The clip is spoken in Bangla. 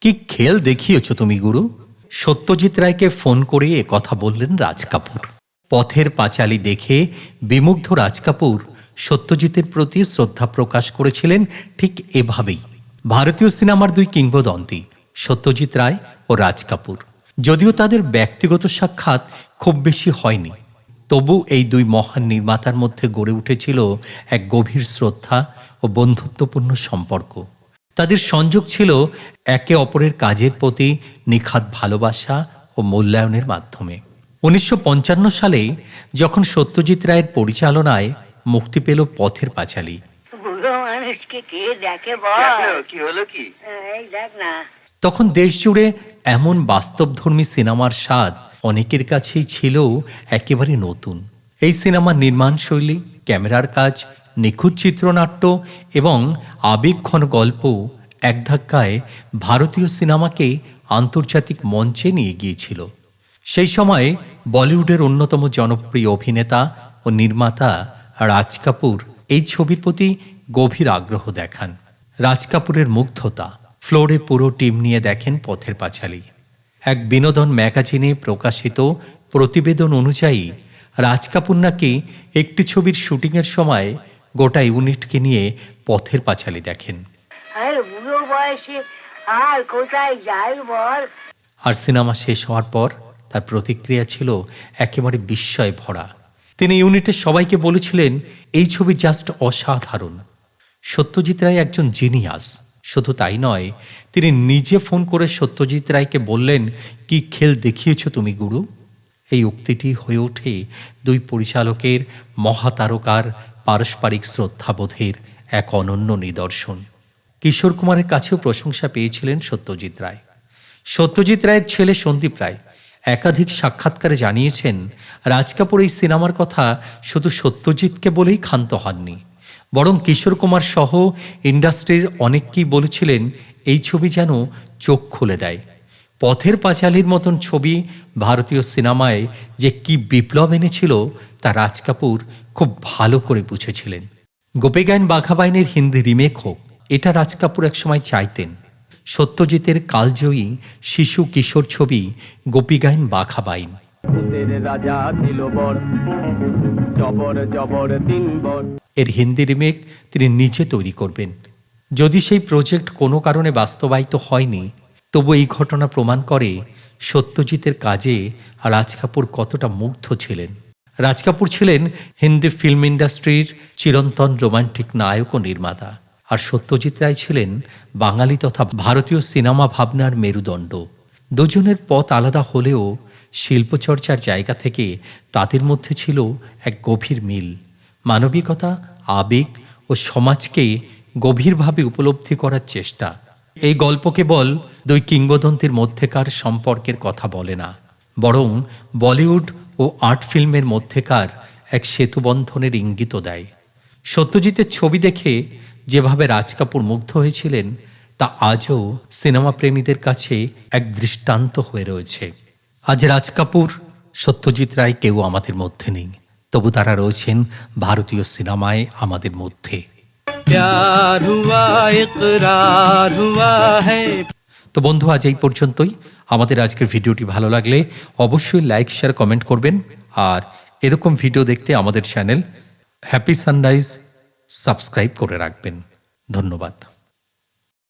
কি খেল দেখিয়েছ তুমি, গুরু? সত্যজিৎ রায়কে ফোন করে এ কথা বললেন রাজ কাপুর। পথের পাঁচালি দেখে বিমুগ্ধ রাজ কাপুর সত্যজিতের প্রতি শ্রদ্ধা প্রকাশ করেছিলেন ঠিক এভাবেই। ভারতীয় সিনেমার দুই কিংবদন্তি, সত্যজিৎ রায় ও রাজ কাপুর। যদিও তাদের ব্যক্তিগত সাক্ষাৎ খুব বেশি হয়নি, তবু এই দুই মহান নির্মাতার মধ্যে গড়ে উঠেছিল এক গভীর শ্রদ্ধা ও বন্ধুত্বপূর্ণ সম্পর্ক। তাদের সংযোগ ছিল একে অপরের কাজের প্রতি নিখাত ভালোবাসা ও মূল্যায়নের মাধ্যমে। উনিশশো পঞ্চান্ন সালে যখন সত্যজিৎ রায়ের পরিচালনায় মুক্তি পেল পথের পাঁচালী। তখন দেশ জুড়ে এমন বাস্তবধর্মী সিনেমার স্বাদ অনেকের কাছেই ছিল একেবারে নতুন। এই সিনেমার নির্মাণ শৈলী ক্যামেরার কাজ নিখুঁত চিত্রনাট্য এবং আবেগঘন গল্প এক ধাক্কায় ভারতীয় সিনেমাকে আন্তর্জাতিক মঞ্চে নিয়ে গিয়েছিল। সেই সময় বলিউডের অন্যতম জনপ্রিয় অভিনেতা ও নির্মাতা রাজ কাপুর এই ছবির প্রতি গভীর আগ্রহ দেখান। রাজ কাপুরের মুগ্ধতা ফ্লোরে পুরো টিম নিয়ে দেখেন পথের পাঁচালী। এক বিনোদন ম্যাগাজিনে প্রকাশিত প্রতিবেদন অনুযায়ী রাজ কাপুর নাকি একটি ছবির শুটিংয়ের সময় গোটা ইউনিটকে নিয়ে পথের পাঁচালী দেখেন। আরে বুড়ো বয়সে আর কোথায় যাই বল? আর সিনেমা শেষ হওয়ার পর তার প্রতিক্রিয়া ছিল একেবারে বিস্ময় ভরা। তিনি ইউনিটের সবাইকে বলেছিলেন এই ছবি জাস্ট অসাধারণ। সত্যজিৎ রায় একজন জিনিয়াস। শুধু তাই নয় তিনি নিজে ফোন করে সত্যজিৎ রায়কে বললেন কি খেল দেখিয়েছ তুমি গুরু? এই উক্তিটি হয়ে ওঠে দুই পরিচালকের মহাতারকার পারস্পরিক শ্রদ্ধাবোধের এক অনন্য নিদর্শন। কিশোর কুমারের কাছেও প্রশংসা পেয়েছিলেন সত্যজিৎ রায়। সত্যজিৎ রায়ের ছেলে সন্দীপ রায় একাধিক সাক্ষাৎকারে জানিয়েছেন, রাজ কাপুর এই সিনেমার কথা শুধু সত্যজিৎকে বলেই ক্ষান্ত হননি। বরং কিশোর কুমার সহ ইন্ডাস্ট্রির অনেককেই বলেছিলেন, এই ছবি যেন চোখ খুলে দেয়। পথের পাঁচালীর মতন ছবি ভারতীয় সিনেমায় যে কি বিপ্লব এনেছিল তা রাজ কাপুর খুব ভালো করে বুঝেছিলেন। গোপীগায়ন বাঘাবাইনের হিন্দি রিমেক হোক এটা রাজ কাপুর একসময় চাইতেন। সত্যজিতের কালজয়ী শিশু কিশোর ছবি গোপীগায়ন বাঘাবাইন। রাজা জবর জবর এর হিন্দি রিমেক তিনি নিজে তৈরি করবেন। যদি সেই প্রজেক্ট কোনো কারণে বাস্তবায়িত হয়নি তবু এই ঘটনা প্রমাণ করে সত্যজিতের কাজে রাজ কাপুর কতটা মুগ্ধ ছিলেন। রাজ কাপুর ছিলেন হিন্দি ফিল্ম ইন্ডাস্ট্রির চিরন্তন রোমান্টিক নায়ক ও নির্মাতা। আর সত্যজিৎ রায় ছিলেন বাঙালি তথা ভারতীয় সিনেমা ভাবনার মেরুদণ্ড। দুজনের পথ আলাদা হলেও শিল্পচর্চার জায়গা থেকে তাদের মধ্যে ছিল এক গভীর মিল। মানবিকতা, আবেগ ও সমাজকে গভীরভাবে উপলব্ধি করার চেষ্টা। এই গল্প কেবল দুই কিংবদন্তির মধ্যেকার সম্পর্কের কথা বলে না, বরং বলিউড ও আর্ট ফিল্মের মধ্যেকার এক সেতুবন্ধনের ইঙ্গিত দেয়। সত্যজিতের ছবি দেখে যেভাবে রাজ কাপুর মুগ্ধ হয়েছিলেন, তা আজও সিনেমা প্রেমীদের কাছে এক দৃষ্টান্ত হয়ে রয়েছে। আজ রাজ কাপুর, সত্যজিৎ রায় কেউ আমাদের মধ্যে নেই, তবু তারা রয়েছেন ভারতীয় সিনেমায় আমাদের মধ্যে। প্যার হুয়া হুয়া তো বন্ধু, আজ এই পর্যন্তই। আমাদের আজকের ভিডিওটি ভালো লাগলে অবশ্যই লাইক, শেয়ার, কমেন্ট করবেন। আর এরকম ভিডিও দেখতে আমাদের চ্যানেল হ্যাপি সানরাইজ সাবস্ক্রাইব করে রাখবেন। ধন্যবাদ।